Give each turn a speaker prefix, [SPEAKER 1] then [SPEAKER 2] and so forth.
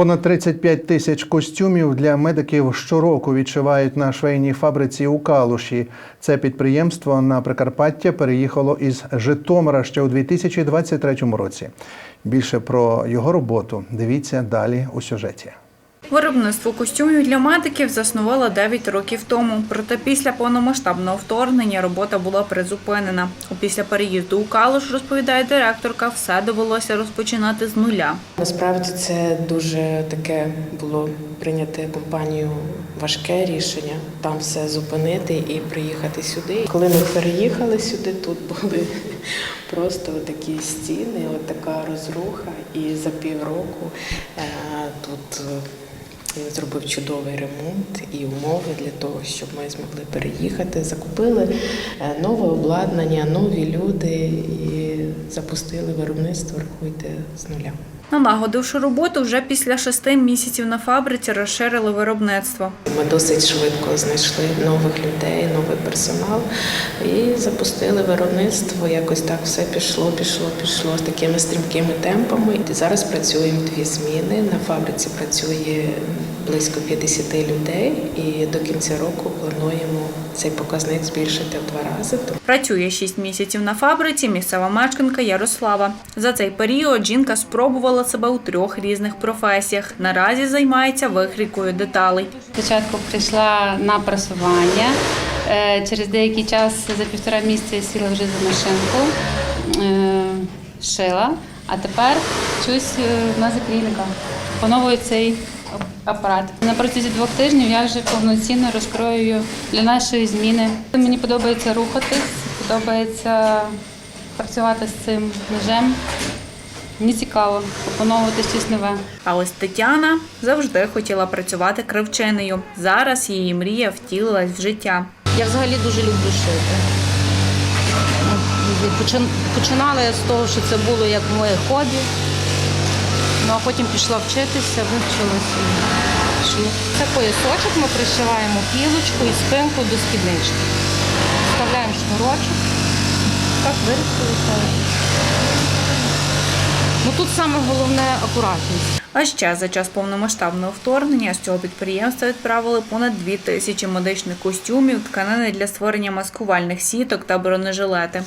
[SPEAKER 1] Понад 35 тисяч костюмів для медиків щороку відшивають на швейній фабриці у Калуші. Це підприємство на Прикарпаття переїхало із Житомира ще у 2023 році. Більше про його роботу дивіться далі у сюжеті.
[SPEAKER 2] Виробництво костюмів для медиків заснувала 9 років тому. Проте після повномасштабного вторгнення робота була призупинена. У після переїзду у Калуш, розповідає директорка, все довелося розпочинати з нуля.
[SPEAKER 3] Насправді це дуже таке було прийняте компанією важке рішення там все зупинити і приїхати сюди. Коли ми переїхали сюди, тут були просто такі стіни, от така розруха. І за півроку е, тут він зробив чудовий ремонт і умови для того, щоб ми змогли переїхати. Закупили е, нове обладнання, нові люди і запустили виробництво. Рахуйте з нуля.
[SPEAKER 2] Налагодивши роботу, вже після шести місяців на фабриці розширили виробництво.
[SPEAKER 3] Ми досить швидко знайшли нових людей, новий персонал і запустили виробництво. Якось так все пішло, пішло, пішло з такими стрімкими темпами. І зараз працюємо дві зміни. На фабриці працює близько 50 людей, і до кінця року плануємо цей показник збільшити в два рази.
[SPEAKER 2] Працює 6 місяців на фабриці місцева мешканка Ярослава. За цей період жінка спробувала себе у трьох різних професіях. Наразі займається викрійкою деталей.
[SPEAKER 4] Спочатку прийшла на прасування. Е, Через деякий час за півтора місяця я сіла вже за машинку, е, шила, а тепер вчусь е, на закрійника. Опановую цей апарат. На протязі двох тижнів я вже повноцінно розкроюю для нашої зміни. Мені подобається рухатись, подобається працювати з цим ножем. Мені цікаво опановувати щось нове.
[SPEAKER 2] А ось Тетяна завжди хотіла працювати кривчинею. Зараз її мрія втілилась в життя.
[SPEAKER 5] Я взагалі дуже люблю шити. Починала я з того, що це було як моє хобі. Ну а потім пішла вчитися, вивчилася. Це поясочок, ми пришиваємо пілочку і спинку до спіднички. Вставляємо шнурочок. Так вирішили. Ну тут саме головне акуратність.
[SPEAKER 2] А ще за час повномасштабного вторгнення з цього підприємства відправили понад дві тисячі медичних костюмів, тканини для створення маскувальних сіток та бронежилети.